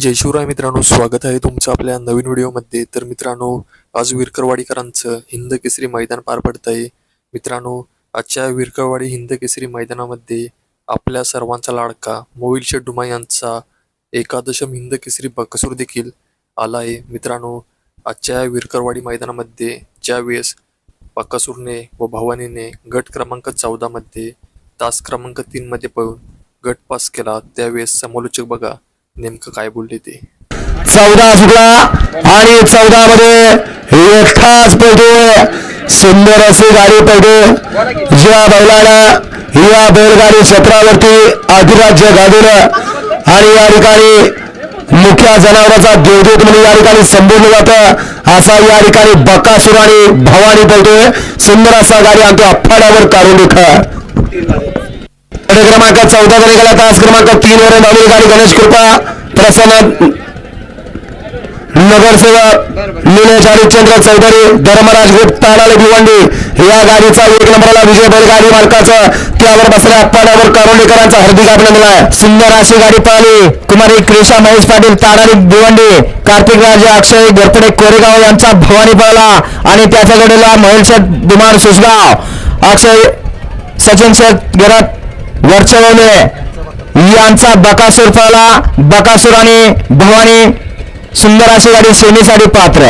जय शिवराय मित्रांनो स्वागत आहे तुमचं आपल्या नवीन व्हिडिओमध्ये. तर मित्रांनो आज विरकरवाडीकरांचं हिंद केसरी मैदान पार पडत आहे मित्रांनो आजच्या विरकरवाडी हिंद केसरी मैदानामध्ये आपल्या सर्वांचा लाडका मोहिल शेडुमा यांचा एकादशम हिंद केसरी बकसूर देखील आला आहे मित्रांनो आजच्या विरकरवाडी मैदानामध्ये ज्यावेळेस बकासूरने व भवानीने गट क्रमांक चौदामध्ये तास क्रमांक तीनमध्ये पळून गट पास केला त्यावेळेस समालोचक बघा. नेमकं काय बोलले ते? चौदा सुटला आणि चौदा मध्ये एकटाच पळतोय सुंदर अशी गाडी पळते. ज्या बैलाला या बैलगाडी क्षेत्रावरती अधिराज्य गाजवलं आणि या ठिकाणी मुख्या जनावरांचा देवदूत म्हणून या ठिकाणी संबोधलं जातं. असा या ठिकाणी बकासूर आणि भवानी बोलतोय सुंदर असा गाडी आणतो अफाड्यावर काढून देखा गट क्रमांक चौदा मध्ये गेला तास क्रमांक तीन वर धावली गाडी. गणेश कृपा प्रसन्न नगरसेवक निलेश हरिश्चंद्र चौधरी धर्मराज गुप्ता भिवंडी. या गाडीचा एक नंबरला विजय बैलगाडी मालकाचं. त्यावर बसल्या अप्पाडावर कारोलीकरांचा हार्दिक अभिनंदन आहे. सुंदर अशी गाडी पळाली कुमारी क्रिशा महेश पाटील ताडारी भिवंडी कार्तिक राजे अक्षय घोरपडे कोरेगाव यांचा भवानी पळाला. आणि त्याच्या गडीला महेश दुमार सुसगाव अक्षय सचिन शेख गेरात वरचवले यांचा बकासूर पळाला बकासूर आणि भवानी सुंदर अशी गाडी सेमीसाठी पात्र.